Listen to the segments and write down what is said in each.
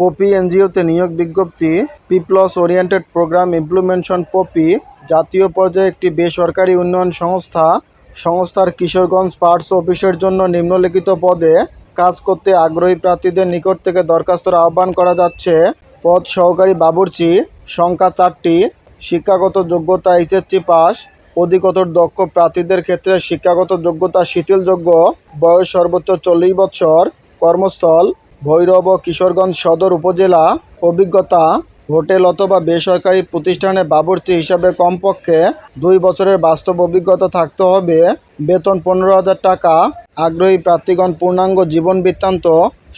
Poppy এনজিওতে নিয়োগ বিজ্ঞপ্তি, people's oriented programme implementation POPI জাতীয় পর্যায়ে একটি বেসরকারি উন্নয়ন সংস্থা, সংস্থার কিশোরগঞ্জ পার্টস অফিসের জন্য নিম্নলিখিত পদে কাজ করতে আগ্রহী প্রার্থীদের নিকট থেকে দরখাস্তর আহ্বান করা যাচ্ছে। পদ সহকারী বাবুর্চি, সংখ্যা চারটি, শিক্ষাগত যোগ্যতা এইচএসসি পাস, অধিকতর দক্ষ প্রার্থীদের ক্ষেত্রে শিক্ষাগত যোগ্যতা শিথিলযোগ্য, বয়স সর্বোচ্চ চল্লিশ বছর, কর্মস্থল ভৈরব ও কিশোরগঞ্জ সদর উপজেলা অভিজ্ঞতা হোটেল অথবা বেসরকারি প্রতিষ্ঠানে বাবুর্চি হিসাবে কমপক্ষে দুই বছরের বাস্তব অভিজ্ঞতা থাকতে হবে। বেতন পনেরো হাজার টাকা। আগ্রহী প্রার্থীগণ পূর্ণাঙ্গ জীবন বৃত্তান্ত।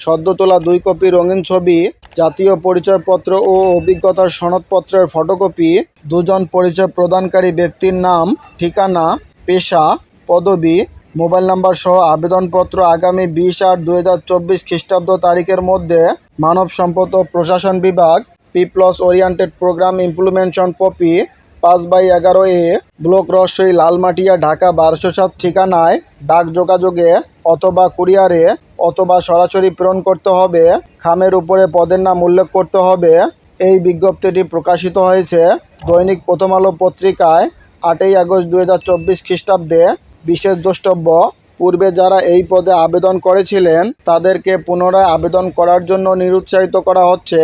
সদ্য তোলা দুই কপি রঙিন ছবি, জাতীয় পরিচয়পত্র ও অভিজ্ঞতার সনদপত্রের ফটোকপি, দুজন পরিচয় প্রদানকারী ব্যক্তির নাম, ঠিকানা, পেশা, পদবি মোবাইল নাম্বার সহ আবেদনপত্র আগামী বিশ আট দুই হাজার চব্বিশ খ্রিস্টাব্দ তারিখের মধ্যে মানব সম্পদ ও প্রশাসন বিভাগ, P people's oriented programme implementation POPI, পাঁচ বাই এগারো এ, ব্লক রসই লালমাটিয়া, ঢাকা বারোশো সাত ঠিকানায় ডাক যোগাযোগে অথবা কুরিয়ারে অথবা সরাসরি প্রেরণ করতে হবে। খামের উপরে পদের নাম উল্লেখ করতে হবে। এই বিজ্ঞপ্তিটি প্রকাশিত হয়েছে দৈনিক প্রথম আলো পত্রিকায় আটই আগস্ট দু হাজার চব্বিশ খ্রিস্টাব্দে। বিশেষ দ্রষ্টব্য, পূর্বে যারা এই পদে আবেদন করেছিলেন, তাদেরকে পুনরায় আবেদন করার জন্য নিরুৎসাহিত করা হচ্ছে।